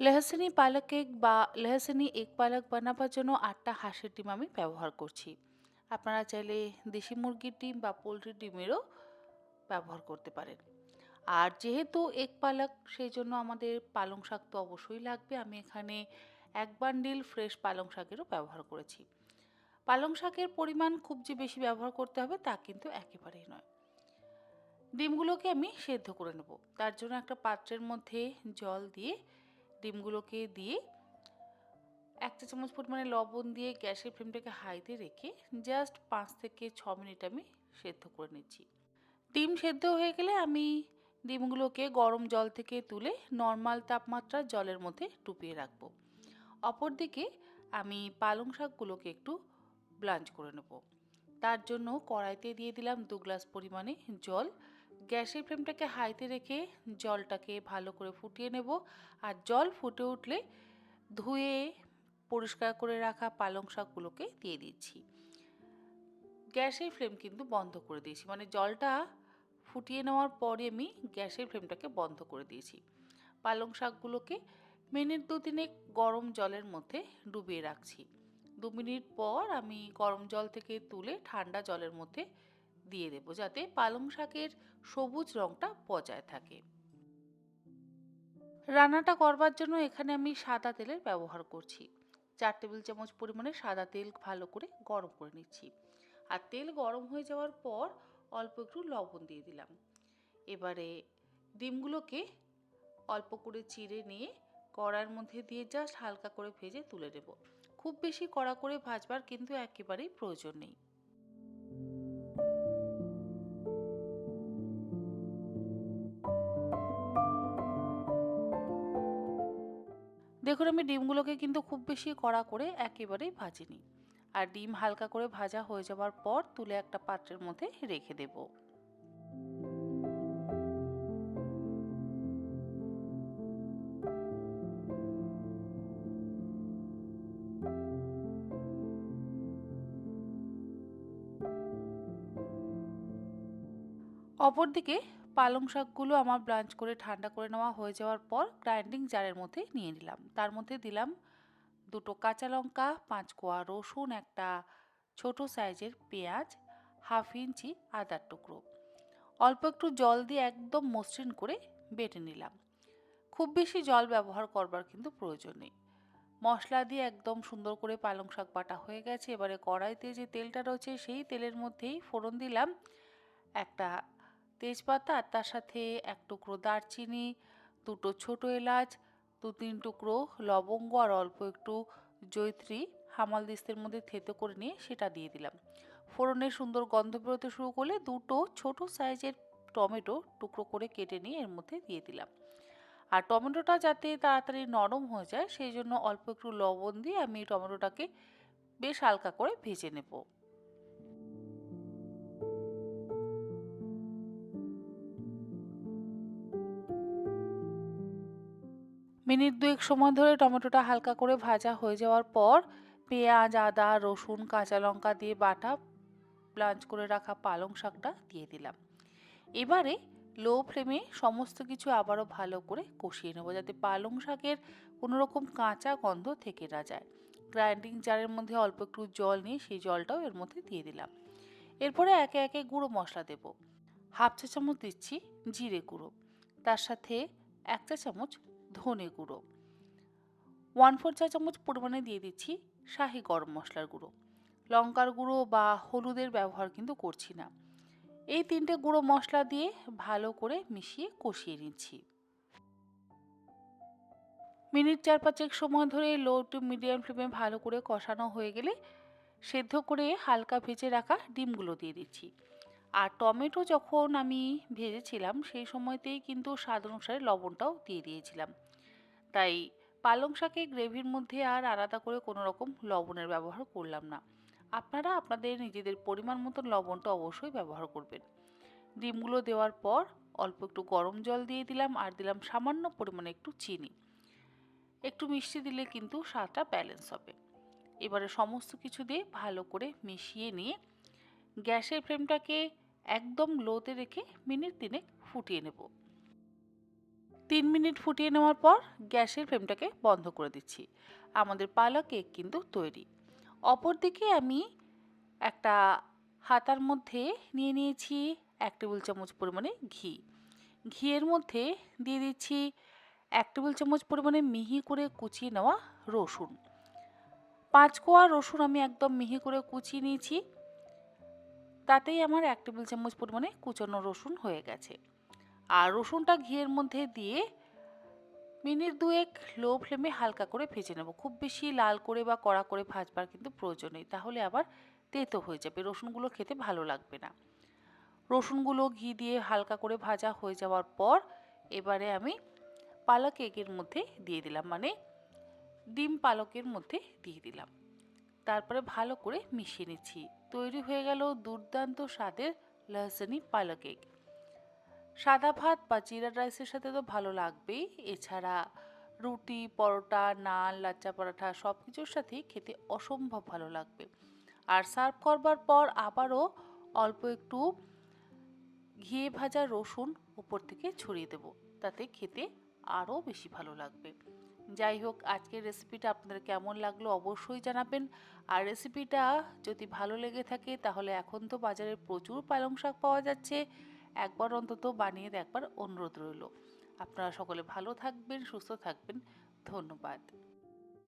লেহসানি পালক কেক বা, লেহসানি এগ পালক বানাবার জন্য আটটা হাঁসের ডিম আমি ব্যবহার করছি। আপনারা চাইলে দেশি মুরগির ডিম বা পোলট্রির ডিমেরও ব্যবহার করতে পারেন। আর যেহেতু এক পালক, সেই জন্য আমাদের পালং শাক তো অবশ্যই লাগবে। আমি এখানে এক বান্ডিল ফ্রেশ পালং শাকেরও ব্যবহার করেছি। পালং শাকের পরিমাণ খুব যে বেশি ব্যবহার করতে হবে তা কিন্তু একেবারেই নয়। ডিমগুলোকে আমি সেদ্ধ করে নেব। তার জন্য একটা পাত্রের মধ্যে জল দিয়ে ডিমগুলোকে দিয়ে এক চা চামচ পরিমাণে লবণ দিয়ে গ্যাসের ফ্লেমটাকে হাইতে রেখে জাস্ট পাঁচ থেকে ছ মিনিট আমি সেদ্ধ করে নিচ্ছি। ডিম সেদ্ধ হয়ে গেলে আমি ডিমগুলোকে গরম জল থেকে তুলে নর্মাল তাপমাত্রার জলের মধ্যে ডুবিয়ে রাখব। অপরদিকে আমি পালং শাকগুলোকে একটু ব্লাঞ্চ করে নেব। তার জন্য কড়াইতে দিয়ে দিলাম দু গ্লাস পরিমাণে জল গ্যাসের ফ্লেমটাকে হাইতে রেখে জলটাকে ভালো করে ফুটিয়ে নেব। আর জল ফুটে উঠলে ধুয়ে পরিষ্কার করে রাখা পালং শাকগুলোকে দিয়ে দিচ্ছি। গ্যাসের ফ্লেম কিন্তু বন্ধ করে দিয়েছি। মানে জলটা ফুটিয়ে নেওয়ার পরে আমি গ্যাসের ফ্লেমটাকে বন্ধ করে দিয়েছি। পালং শাকগুলোকে মিনিট দু তিনেক গরম জলের মধ্যে ডুবিয়ে রাখছি। দু মিনিট পর আমি গরম জল থেকে তুলে ঠান্ডা জলের মধ্যে দিয়ে দেবো, যাতে পালং শাকের সবুজ রঙটা বজায় থাকে। রান্নাটা করবার জন্য এখানে আমি সাদা তেলের ব্যবহার করছি। চার টেবিল চামচ পরিমাণে সাদা তেল ভালো করে গরম করে নিচ্ছি। আর তেল গরম হয়ে যাওয়ার পর অল্প একটু লবণ দিয়ে দিলাম। এবারে ডিমগুলোকে অল্প করে চিড়ে নিয়ে কড়ার মধ্যে দিয়ে জাস্ট হালকা করে ভেজে তুলে নেব। খুব বেশি কড়া করে ভাজবার কিন্তু একেবারেই প্রয়োজন নেই। দেখুন, আমি ডিমগুলোকে কিন্তু খুব বেশি কড়া করে একেবারেই ভাজিনি। আর ডিম হালকা করে ভাজা হয়ে যাওয়ার পর তুলে একটা পাত্রের মধ্যে রেখে দেবো। অপরদিকে পালং শাকগুলো আমার ব্লাঞ্চ করে ঠান্ডা করে নেওয়া হয়ে যাওয়ার পর গ্রাইন্ডিং জারের মধ্যে নিয়ে নিলাম। তার মধ্যে দিলাম দুটো কাঁচা লঙ্কা, পাঁচ কোয়া রসুন, একটা ছোট সাইজের পেঁয়াজ, হাফ ইঞ্চি আদার টুকরো। অল্প একটু জল দিয়ে একদম মসৃণ করে বেটে নিলাম। খুব বেশি জল ব্যবহার করবার কিন্তু প্রয়োজন নেই। মশলা দিয়ে একদম সুন্দর করে পালং শাক বাটা হয়ে গেছে। এবারে কড়াইতে যে তেলটা রয়েছে, সেই তেলের মধ্যেই ফোড়ন দিলাম। একটা তেজপাতা আর তার সাথে এক টুকরো দারচিনি, দুটো ছোট এলাচ, দু তিন টুকরো লবঙ্গ আর অল্প একটু জৈত্রী হামাল দিস্তের মধ্যে থেতো করে নিয়ে সেটা দিয়ে দিলাম। ফোড়নের সুন্দর গন্ধ বেরোতে শুরু করলে দুটো ছোট সাইজের টমেটো টুকরো করে কেটে নিয়ে এর মধ্যে দিয়ে দিলাম। আর টমেটোটা যাতে তাড়াতাড়ি নরম হয়ে যায়, সেই জন্য অল্প একটু লবণ দিয়ে আমি টমেটোটাকে বেশ হালকা করে ভেজে নেব। মিনিট দুয়েক সময় ধরে টমেটোটা হালকা করে ভাজা হয়ে যাওয়ার পর পেঁয়াজ, আদা, রসুন, কাঁচা লঙ্কা দিয়ে বাটা ব্লাঞ্চ করে রাখা পালং শাকটা দিয়ে দিলাম। এবারে লো ফ্লেমে সমস্ত কিছু আবারও ভালো করে কষিয়ে নেব যাতে পালং শাকের কোনো রকম কাঁচা গন্ধ থেকে না যায়। গ্রাইন্ডিং জারের মধ্যে অল্প একটু জল নিয়ে সেই জলটাও এর মধ্যে দিয়ে দিলাম। এরপরে একে একে গুঁড়ো মশলা দেব। হাফ চা চামচ দিচ্ছি জিরে গুঁড়ো। তার সাথে এক চা চামচ ধনে গুঁড়ো। ওয়ান ফোর চা চামচ পরিমাণে দিয়ে দিচ্ছি শাহি গরম মশলার গুঁড়ো। লঙ্কার গুঁড়ো বা হলুদের ব্যবহার কিন্তু করছি না। এই তিনটে গুঁড়ো মশলা দিয়ে ভালো করে মিশিয়ে কষিয়ে নিচ্ছি। মিনিট চার পাঁচেক সময় ধরে লো টু মিডিয়াম ফ্লেমে ভালো করে কষানো হয়ে গেলে সেদ্ধ করে হালকা ভেজে রাখা ডিমগুলো দিয়ে দিচ্ছি। আর টমেটো যখন আমি ভেজেছিলাম, সেই সময়তেই কিন্তু স্বাদ অনুসারে লবণটাও দিয়ে দিয়েছিলাম। তাই পালং শাকে গ্রেভির মধ্যে আর আলাদা করে কোনো রকম লবণের ব্যবহার করলাম না। আপনারা আপনাদের নিজেদের পরিমাণ মতো লবণটা অবশ্যই ব্যবহার করবেন। ডিমগুলো দেওয়ার পর অল্প একটু গরম জল দিয়ে দিলাম আর দিলাম সামান্য পরিমাণে একটু চিনি। একটু মিষ্টি দিলে কিন্তু স্বাদটা ব্যালেন্স হবে। এবারে সমস্ত কিছু দিয়ে ভালো করে মিশিয়ে নিয়ে গ্যাসের ফ্লেমটাকে একদম লোতে রেখে মিনিট তিনেক ফুটিয়ে নেব। তিন মিনিট ফুটিয়ে নেওয়ার পর গ্যাসের ফ্লেমটাকে বন্ধ করে দিচ্ছি। আমাদের পালা কেক কিন্তু তৈরি। অপরদিকে আমি একটা হাতার মধ্যে নিয়ে নিয়েছি এক টেবিল চামচ পরিমাণে ঘি। ঘিয়ের মধ্যে দিয়ে দিচ্ছি এক টেবিল চামচ পরিমাণে মিহি করে কুচিয়ে নেওয়া রসুন। পাঁচ কোয়া রসুন আমি একদম মিহি করে কুচিয়ে নিয়েছি। তাতেই আমার এক টেবিল চামচ পরিমাণে কুচানো রসুন হয়ে গেছে। আর রসুনটা ঘিয়ের মধ্যে দিয়ে মিনিট দুয়েক লো ফ্লেমে হালকা করে ভেজে নেব। খুব বেশি লাল করে বা কড়া করে ভাজবার কিন্তু প্রয়োজন নেই, তাহলে আবার তেতো হয়ে যাবে। রসুনগুলো খেতে ভালো লাগবে না। রসুনগুলো ঘি দিয়ে হালকা করে ভাজা হয়ে যাওয়ার পর এবারে আমি পালক এগের মধ্যে দিয়ে দিলাম মানে ডিম পালকের মধ্যে দিয়ে দিলাম। তারপরে ভালো করে মিশিয়ে নিচ্ছি। তৈরি হয়ে গেল দুর্দান্ত স্বাদের লহসনি পালক কেক। সাদা ভাত বা জিরা রাইসের সাথে তো ভালো লাগবেই। এছাড়া রুটি, পরোটা, নান, লাচ্চা পরাঠা সব কিছুর সাথেই খেতে অসম্ভব ভালো লাগবে। আর সার্ভ করবার পর আবারও অল্প একটু ঘিয়ে ভাজা রসুন উপর থেকে ছড়িয়ে দেব। তাতে খেতে আরও বেশি ভালো লাগবে। যাই হোক, আজকের রেসিপিটা আপনাদের কেমন লাগল অবশ্যই জানাবেন। আর রেসিপিটা যদি ভালো লেগে থাকে, তাহলে এখন তো বাজারে প্রচুর পালং শাক পাওয়া যাচ্ছে। একবার অন্তত বানিয়ে দেখবার অনুরোধ রইল। আপনারা সকলে ভালো থাকবেন, সুস্থ থাকবেন। ধন্যবাদ।